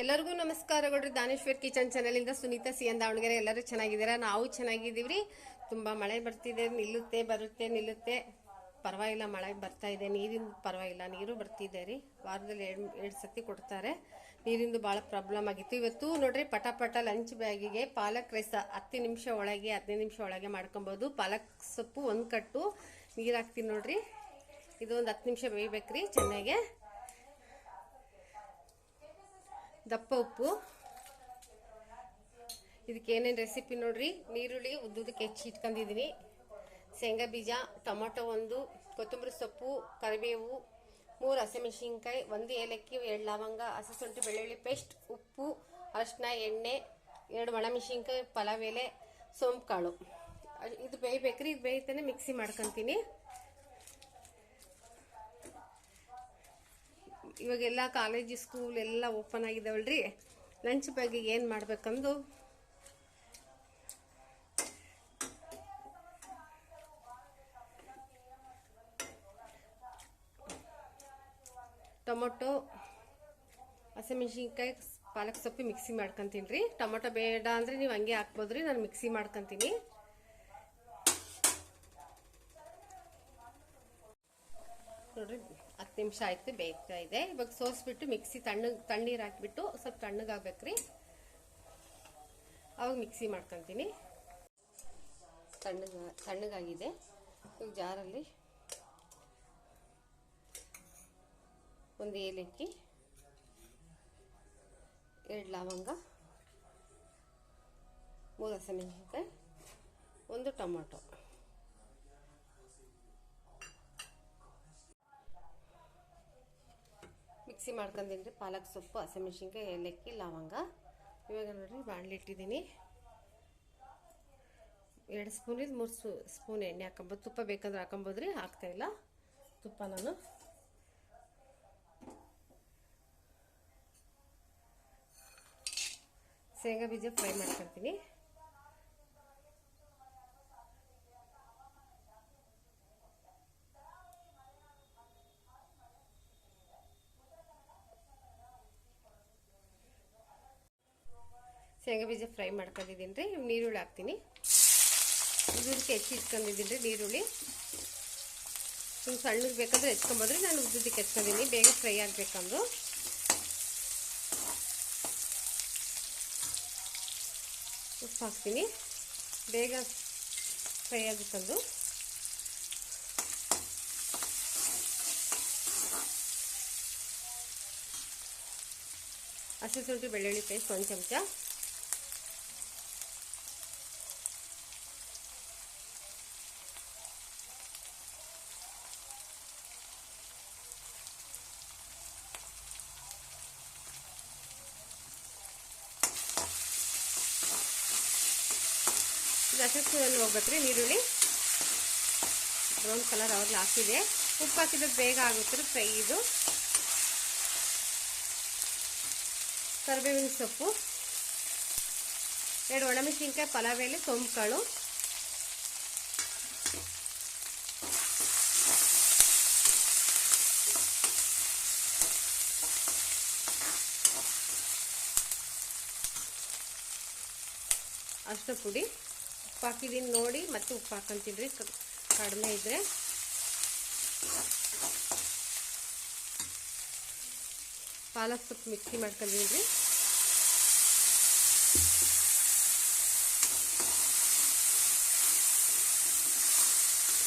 ಎಲ್ಲರಿಗೂ ನಮಸ್ಕಾರಗಳ್ರಿ ದಾನೇಶ್ವರ್ ಕಿಚನ್ ಚಾನಲಿಂದ ಸುನೀತಾ ಸಿ ಎನ್ ದಾವಣಗೆರೆ. ಎಲ್ಲರೂ ಚೆನ್ನಾಗಿದ್ದೀರಾ? ನಾವು ಚೆನ್ನಾಗಿದ್ದೀವ್ರಿ. ತುಂಬ ಮಳೆ ಬರ್ತಿದೆ, ನಿಲ್ಲುತ್ತೆ, ಬರುತ್ತೆ, ನಿಲ್ಲುತ್ತೆ. ಪರವಾಗಿಲ್ಲ, ಮಳೆ ಬರ್ತಾ ಇದೆ. ನೀರಿನ ಪರವಾಗಿಲ್ಲ, ನೀರು ಬರ್ತಿದೆ ರೀ. ವಾರದಲ್ಲಿ ಎರಡು ಎರಡು ಸತಿ ಕೊಡ್ತಾರೆ. ನೀರಿಂದು ಭಾಳ ಪ್ರಾಬ್ಲಮ್ ಆಗಿತ್ತು. ಇವತ್ತು ನೋಡ್ರಿ ಪಟ ಪಟ ಲಂಚ್ ಬ್ಯಾಗಿಗೆ ಪಾಲಕ್ ರೈಸ ಹತ್ತು ನಿಮಿಷ ಒಳಗೆ, ಹದಿನೈದು ನಿಮಿಷ ಒಳಗೆ ಮಾಡ್ಕೊಬೋದು. ಪಾಲಕ್ ಸೊಪ್ಪು ಒಂದು ಕಟ್ಟು ನೀರು ಹಾಕ್ತೀನಿ ನೋಡ್ರಿ. ಇದು ಒಂದು ಹತ್ತು ನಿಮಿಷ ಬೇಯಬೇಕ್ರಿ ಚೆನ್ನಾಗೆ. ದಪ್ಪ ಉಪ್ಪು. ಇದಕ್ಕೆ ಏನೇನು ರೆಸಿಪಿ ನೋಡ್ರಿ? ನೀರುಳ್ಳಿ ಉದ್ದುದಕ್ಕೆ ಹೆಚ್ಚಿ ಇಟ್ಕೊಂಡಿದ್ದೀನಿ ಶೇಂಗಾ ಬೀಜ, ಟೊಮೊಟೊ ಒಂದು, ಕೊತ್ತಂಬರಿ ಸೊಪ್ಪು, ಕರಿಬೇವು, ಮೂರು ಹಸಿಮೆಣಸಿನ್ಕಾಯಿ, ಒಂದು ಏಲಕ್ಕಿ, ಎರಡು ಲವಂಗ, ಹಸಿ ಶುಂಠಿ, ಬೆಳ್ಳುಳ್ಳಿ ಪೇಸ್ಟ್, ಉಪ್ಪು ಅರಿಶಿನ ಎಣ್ಣೆ, ಎರಡು ಒಣಮೆಣಸಿನ್ಕಾಯಿ, ಪಲಾವ್ ಎಲೆ, ಸೋಂಪು ಕಾಳು. ಇದು ಬೇಯ್ಬೇಕ್ರಿ, ಇದು ಬೇಯ್ತಾನೆ ಮಿಕ್ಸಿ ಮಾಡ್ಕೊತೀನಿ. ಇವಾಗೆಲ್ಲ ಕಾಲೇಜ್ ಸ್ಕೂಲ್ ಎಲ್ಲ ಓಪನ್ ಆಗಿದಾವಲ್ರಿ? ಲಂಚ್ ಬಗ್ಗೆ ಏನು ಮಾಡ್ಬೇಕಂದು? ಟೊಮೊಟೊ, ಹಸಿಮೆಣ್ಸಿನ್ಕಾಯಿ, ಪಾಲಕ್ ಸೊಪ್ಪು ಮಿಕ್ಸಿ ಮಾಡ್ಕೊಂತೀನಿ ರೀ. ಟೊಮೊಟೊ ಬೇಡ ಅಂದರೆ ನೀವು ಹಂಗೆ ಹಾಕ್ಬೋದ್ರಿ, ನಾನು ಮಿಕ್ಸಿ ಮಾಡ್ಕೊತೀನಿ. ನೋಡ್ರಿ. ಹತ್ತು ನಿಮಿಷ ಆಯ್ತು, ಬೇಯ್ತಾ ಇದೆ. ಇವಾಗ ಸೋಸ್ಬಿಟ್ಟು ಮಿಕ್ಸಿ ತಣ್ಣಗೆ ತಣ್ಣೀರು ಹಾಕಿಬಿಟ್ಟು ಸ್ವಲ್ಪ ತಣ್ಣಗಾಗ್ಬೇಕ್ರಿ. ಅವಾಗ ಮಿಕ್ಸಿ ಮಾಡ್ಕೊತೀನಿ. ತಣ್ಣಗ, ತಣ್ಣಗಾಗಿದೆ. ಇವಾಗ ಜಾರಲ್ಲಿ ಒಂದು ಏಲಕ್ಕಿ, ಎರಡು ಲವಂಗ, ಮೂರು ಹಸಿಮೆಣಸಿನ್ಕಾಯಿ, ಒಂದು ಟೊಮೊಟೊ. ಮಿಕ್ಸಿ ಮಾಡ್ಕೊಂಡಿನಿ ರೀ ಪಾಲಕ್ ಸೊಪ್ಪು, ಹಸಿಮೆಣ್ಸಿನ್ಕಾಯಿ, ಏಲಕ್ಕಿ, ಲವಂಗ. ಇವಾಗ ನೋಡ್ರಿ ಬಾಣಲಿ ಇಟ್ಟಿದ್ದೀನಿ. ಎರಡು ಸ್ಪೂನಿಂದ ಮೂರು ಸ್ಪೂ, ಸ್ಪೂನ್ ಎಣ್ಣೆ ಹಾಕೊಂಬೋದು ತುಪ್ಪ ಬೇಕಂದ್ರೆ ಹಾಕೊಬೋದು ರೀ ಹಾಕ್ತಾಯಿಲ್ಲ ತುಪ್ಪ ನಾನು. ಶೇಂಗಾ ಬೀಜ ಫ್ರೈ ಮಾಡ್ಕೊತೀನಿ ಶೇಂಗಾ ಬೀಜ ಫ್ರೈ ಮಾಡ್ಕೊಂಡಿದ್ದೀನಿ ರೀ. ನೀರುಳ್ಳಿ ಹಾಕ್ತೀನಿ. ಉದ್ದಕ್ಕೆ ಹೆಚ್ಚಿ ಇಟ್ಕೊಂಡಿದ್ದೀನಿ ರೀ ನೀರುಳ್ಳಿ. ನಿಮ್ಗೆ ಸಣ್ಣಗೆ ಬೇಕಂದ್ರೆ ಹೆಚ್ಕೊಂಬೋದ್ರಿ ನಾನು ಉದ್ದಕ್ಕೆ ಹೆಚ್ಕೊಂಡಿದ್ದೀನಿ. ಬೇಗ ಫ್ರೈ ಆಗಬೇಕಂದು ಉಪ್ಪು ಹಾಕ್ತೀನಿ. ಬೇಗ ಫ್ರೈ ಆಗುತ್ತಂದು ಹಸಿ ಶುಂಠಿ, ಬೆಳ್ಳುಳ್ಳಿ ಪೇಸ್ಟ್ ಒಂದು ಚಮಚ. ಸ್ಪೂನಲ್ಲಿ ಹೋಗ್ಬೇಕ್ರಿ ನೀರುಳ್ಳಿ ಬ್ರೌನ್ ಕಲರ್ ಅವ್ರಲ್ಲಿ ಹಾಕಿದೆ. ಉಪ್ಪು ಹಾಕಿದ್ರೆ ಬೇಗ ಆಗುತ್ತೆ ಫ್ರೈ ಇದು. ಕರಿಬೇವಿನ ಸೊಪ್ಪು. ಎರಡು ಒಣಮೆಣಸಿನ್ಕಾಯಿ, ಪಲಾವ್ ಎಲೆ ಸೋಂಪು ಕಾಳು ಅಷ್ಟು ಪುಡಿ. ಉಪ್ಪು ಹಾಕಿದ್ದೀನಿ ನೋಡಿ ಮತ್ತೆ ಉಪ್ಪು ಹಾಕೊಂತಿದ್ರಿ ಕಡಿಮೆ ಇದ್ರೆ. ಪಾಲಕ್ ಸೊಪ್ಪು ಮಿಕ್ಸಿ ಮಾಡ್ಕೊಂಡಿದ್ರಿ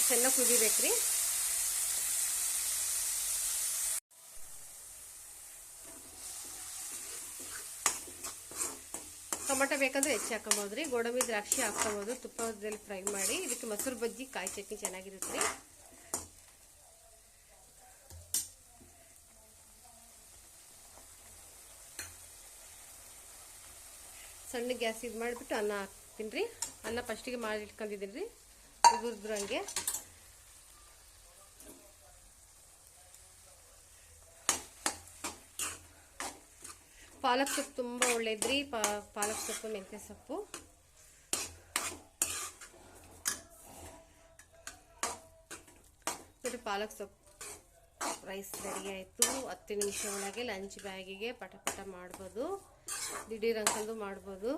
ಚೆನ್ನಾಗಿ ಕುದಿಬೇಕ್ರಿ. ಟೊಮೊಟೊ ಬೇಕಂದ್ರೆ ಹೆಚ್ಚಿ ಹಾಕೊಬೋದು ರೀ ಗೋಡಂಬಿ ದ್ರಾಕ್ಷಿ ಹಾಕ್ಕೊಬೋದು. ತುಪ್ಪದಲ್ಲಿ ಫ್ರೈ ಮಾಡಿ ಇದಕ್ಕೆ ಮೊಸರು ಬಜ್ಜಿ, ಕಾಯಿ ಚಟ್ನಿ ಚೆನ್ನಾಗಿರುತ್ತೆ. ಸಣ್ಣ ಗ್ಯಾಸ್ ಇದು ಮಾಡಿಬಿಟ್ಟು ಅನ್ನ ಹಾಕ್ತೀನಿ ರೀ. ಅನ್ನ ಫಸ್ಟಿಗೆ ಮಾಡಿ ಇಟ್ಕೊಂಡಿದ್ದೀನಿ ರೀ. ಉದುರಿದ್ರು ಪಾಲಕ್ ಸೊಪ್ಪು ತುಂಬ ಒಳ್ಳೇದ್ರಿ. ಪಾಲಕ್ ಸೊಪ್ಪು, ಮೆಂತ್ಯ ಸೊಪ್ಪು. ನೋಡಿ ಪಾಲಕ್ ಸೊಪ್ಪು. ರೈಸ್ ರೆಡಿ ಆಯಿತು. ಹತ್ತು ನಿಮಿಷ ಒಳಗೆ ಲಂಚ್ ಬ್ಯಾಗಿಗೆ ಪಟ ಪಟ ಮಾಡ್ಬೋದು. ದಿಢೀರ್ ಅಂಕಂದು ಮಾಡ್ಬೋದು.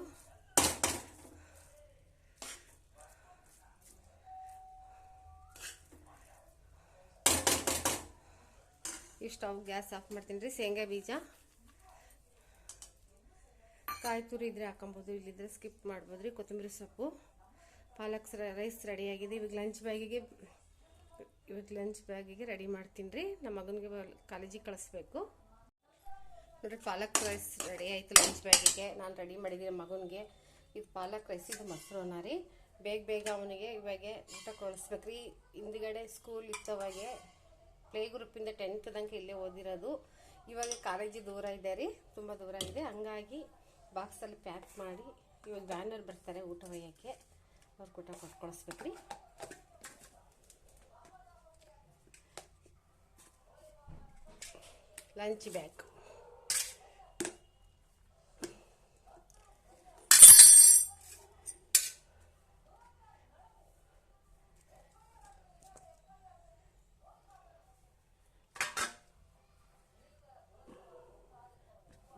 ಈ ಸ್ಟವ್ ಗ್ಯಾಸ್ ಆಫ್ ಮಾಡ್ತೀನಿ ರೀ. ಶೇಂಗಾ ಬೀಜ. ಕಾಯಿ ತುರಿ ಇದ್ರೆ ಹಾಕೊಬೋದು, ಇಲ್ಲಿದ್ರೆ ಸ್ಕಿಪ್ ಮಾಡ್ಬೋದು ರೀ ಕೊತ್ತಂಬರಿ ಸೊಪ್ಪು, ಪಾಲಕ್ ರೈಸ್ ರೆಡಿಯಾಗಿದೆ ಇವಾಗ ಲಂಚ್ ಬ್ಯಾಗಿಗೆ ಇವಾಗ ಲಂಚ್ ಬ್ಯಾಗಿಗೆ ರೆಡಿ ಮಾಡ್ತೀನಿ ರೀ ನಮ್ಮ ಮಗನಿಗೆ ಕಾಲೇಜಿಗೆ ಕಳಿಸ್ಬೇಕು. ನೋಡಿರಿ, ಪಾಲಕ್ ರೈಸ್ ರೆಡಿ ಆಯಿತು ಲಂಚ್ ಬ್ಯಾಗಿಗೆ ನಾನು ರೆಡಿ ಮಾಡಿದ್ದೀನಿ ಮಗನಿಗೆ. ಇದು ಪಾಲಕ್ ರೈಸ್ ಇದು ಮೊಸರು ಅನ್ನ ರೀ. ಬೇಗ ಬೇಗ ಅವನಿಗೆ ಇವಾಗ ಊಟ ಕಳಿಸ್ಬೇಕು ರೀ ಹಿಂದ್ಗಡೆ ಸ್ಕೂಲ್ ಇತ್ತವಾಗೆ ಪ್ಲೇ ಗ್ರೂಪಿಂದ ಟೆಂತ್ ತನಕ ಇಲ್ಲೇ ಓದಿರೋದು. ಇವಾಗ ಕಾಲೇಜಿ ದೂರ ಇದೆ ರೀ. ತುಂಬ ದೂರ ಇದೆ. ಹಂಗಾಗಿ ಬಾಕ್ಸಲ್ಲಿ ಪ್ಯಾಕ್ ಮಾಡಿ ಇವಾಗ ಬ್ಯಾನರ್ ಬರ್ತಾರೆ ಊಟ ಒಯ್ಯೋಕ್ಕೆ. ಅವ್ರು ಊಟ ಕೊಟ್ಟು ಕಳಿಸ್ಬೇಕು ಲಂಚ್ ಬ್ಯಾಗ್.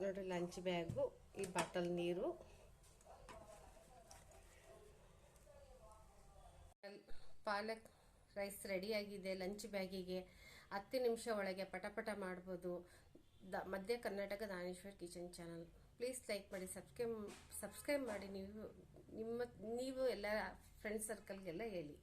ನೋಡಿ ಲಂಚ್ ಬ್ಯಾಗು, ಈ ಬಾಟಲ್ ನೀರು. ಪಾಲಕ್, ರೈಸ್ ರೆಡಿಯಾಗಿದೆ. ಲಂಚ್ ಬ್ಯಾಗಿಗೆ ಹತ್ತು ನಿಮಿಷ ಒಳಗೆ ಪಟಪಟ ಮಾಡ್ಬೋದು. ದ, ಮಧ್ಯ Karnataka Daneshwar kitchen channel. Please like ಮಾಡಿ, ಸಬ್ಸ್ಕ್ರೈಬ್ ಸಬ್ಸ್ಕ್ರೈಬ್ ಮಾಡಿ. ನೀವು, ನಿಮ್ಮ, ನೀವು ಎಲ್ಲ ಫ್ರೆಂಡ್ ಸರ್ಕಲ್ಗೆಲ್ಲ ಹೇಳಿ.